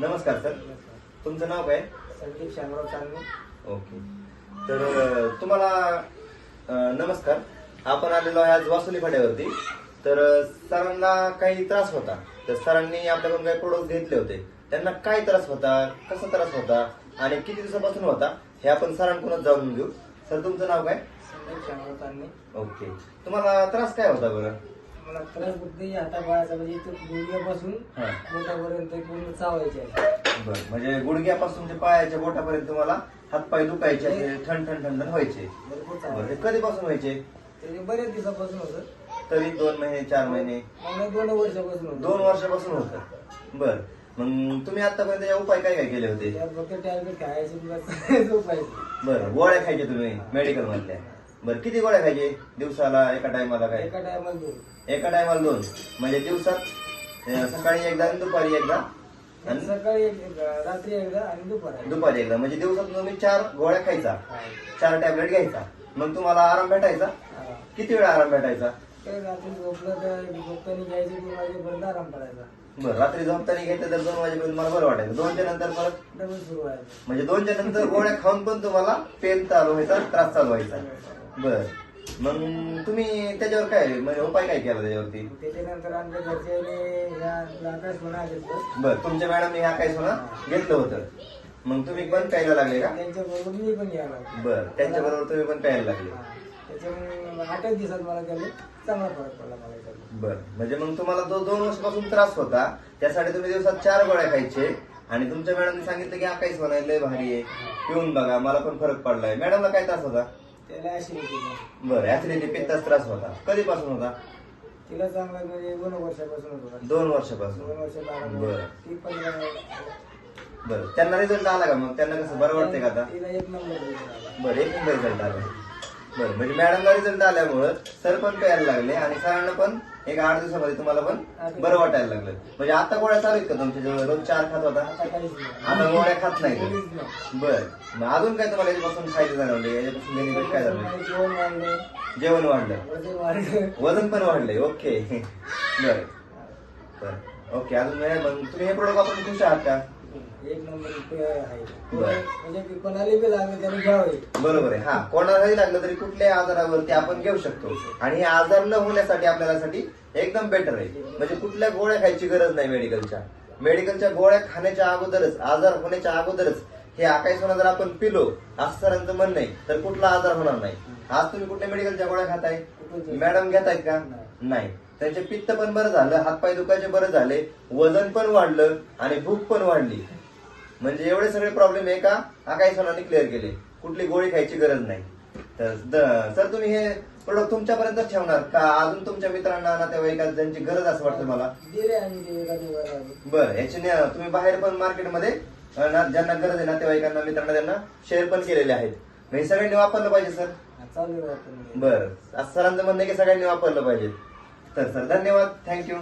नमस्कार सर. तुमचं नाव काय? संदीप शामराव चांदणे. ओके. तर तुम्हाला नमस्कार. आपण आलेलो आहे आज वासुली फाट्यावरती. तर सरांना काही त्रास होता. तर सरांनी आपल्याकडून काही प्रोडक्ट घेतले होते. त्यांना काय त्रास होता? कसा त्रास होता? आणि किती दिवसापासून होता? हे आपण सरांकडूनच जाणून घेऊ. सर तुमचं नाव काय? संदीप शामराव चांदणे. ओके. तुम्हाला त्रास काय होता बरं? मला त्रास बुद्धी हातापायाचा म्हणजे इथं गुडघ्यापासून हा. बोटापर्यंत पूर्ण चावायचे आहे. बरं म्हणजे गुडघ्यापासून ते पायाच्या बोटापर्यंत तुम्हाला हातपाय दुखायचे असे ठण ठण ठण ठण व्हायचे. भरपूर बरं चावायचे हे कधीपासून व्हायचे? ते बरेच दिवसापासून होतं. तरी दोन महिने चार महिने? मला दोन वर्षापासून होतं. दोन वर्षापासून होतं. बर मग तुम्ही आतापर्यंत या उपाय काय काय केले होते? त्यात फक्त टॅबलेट खायचे बस झोपायचे बरं गोळ्या खायचे तुम्ही मेडिकल मधल्या बरं किती गोळ्या खायचे? दिवसाला एका टायमाला काय? एका टायमाला दोन. एका टायमाला दोन. म्हणजे दिवसात अं, सकाळी एकदा आणि दुपारी एकदा? आणि सकाळी एक रात्री एकदा आणि दुपारी दुपारी एकदा. म्हणजे दिवसात तुम्ही चार गोळ्या खायचा. चार टॅबलेट घ्यायचा. मग तुम्हाला आराम भेटायचा. किती वेळ आराम भेटायचा? रात्री झोपलं तर झोपताना घ्यायचे की माझ्यापर्यंत आराम करायचा. बरं रात्री झोपताना घ्यायचं तर दोन वाजेपर्यंत मला बरं वाटायचं. दोनच्या नंतर परत? डबल सुरू व्हायचं. म्हणजे दोनच्या नंतर गोळ्या खाऊन पण तुम्हाला पेन चालू व्हायचा त्रास चालू व्हायचा. बर. मग तुम्ही त्याच्यावर काय म्हणजे उपाय काय केला त्याच्यावरती? त्याच्यानंतर आमच्या घरच्याने या आकाश म्हणा घेतलं. बर तुमच्या मॅडम ह्या काय सोना घेतलं होतं? मग तुम्ही पण प्यायला लागले का? त्यांच्याबरोबर मी पण घ्यायला बर त्यांच्याबरोबर तुम्ही पण प्यायला लागले. त्याच्यामुळे आठच दिवसात मला त्याला चांगला फरक पडला मला त्याचा बर. म्हणजे मग तुम्हाला जो दोन वर्षापासून त्रास होता. त्यासाठी तुम्ही दिवसात चार गोळ्या खायचे. आणि तुमच्या मॅडमने सांगितलं की आकाश सोना लय भारी आहे. पिऊन बघा मला पण फरक पडलाय. मॅडमला काय त्रास होता? त्याला ऍसिडिटी बरं ऍसिडिटी पित्ताच त्रास होता. कधीपासून होता? तिला चांगला म्हणजे दोन वर्षापासून होता. दोन दोन वर्षापासून वर्ष बारा बरं. ती पण बरं. त्यांना रिझल्ट आला का मग? त्यांना कसं बरं वाटतंय का आता? तिला एक नंबर. बरं एक रिझल्ट आला. बरं म्हणजे मॅडमला रिझल्ट आल्यामुळं सर पण प्यायला लागले आणि सरांना पण एक आठ दिवसामध्ये तुम्हाला पण बरं वाटायला लागलं. म्हणजे आता गोळ्या चालू आहेत का तुमच्या जवळ रोज चार खात होता? आता गोळ्या खात नाही. बर. मग अजून काय तुम्हाला याच्यापासून फायदे जाणवले? याच्यापासून बेनिफिट काय झालं जेवण वाढलं. वजन पण वाढलंय. ओके. बर. बर. ओके अजून मग तुम्ही हे प्रोडक्ट वापरून खुश आहात का? एक नंबर रुपये आहे. बरं. म्हणजे की कोणाला बी लागलं बरोबर आहे. हा कोणालाही लागलं तरी कुठल्याही आजारावरती आपण घेऊ शकतो. आणि हे आजार न होण्यासाठी आपल्यासाठी एकदम बेटर आहे. म्हणजे कुठल्या गोळ्या खायची गरज नाही मेडिकलच्या मेडिकलच्या गोळ्या खाण्याच्या अगोदरच आजार होण्याच्या अगोदरच हे आकाशवाना जर आपण पिलो असं सरांचं म्हणणं आहे तर कुठला आजार होणार नाही. आज तुम्ही कुठल्या मेडिकलच्या गोळ्या खाताय? मॅडम घेतायत का? नाही. त्यांचे पित्त पण बरं झालं हातपाय दुखायचे बरं झाले वजन पण वाढलं आणि भूक पण वाढली. म्हणजे एवढे सगळे प्रॉब्लेम एका आकाश सणाने क्लिअर केले. कुठली गोळी खायची गरज नाही. तर सर तुम्ही हे प्रोडक्ट तुमच्यापर्यंत ठेवणार का? अजून तुमच्या मित्रांना नातेवाईकांना ज्यांची गरज असं वाटतं मला. बरं याची तुम्ही बाहेर पण मार्केटमध्ये ज्यांना गरज आहे नातेवाईकांना मित्रांना त्यांना शेअर पण केलेले आहेत. हे सगळ्यांनी वापरलं पाहिजे सर? हा, आहे बरं. असं सरांचं म्हणणं आहे की सगळ्यांनी वापरलं पाहिजे. तर सर धन्यवाद. थँक्यू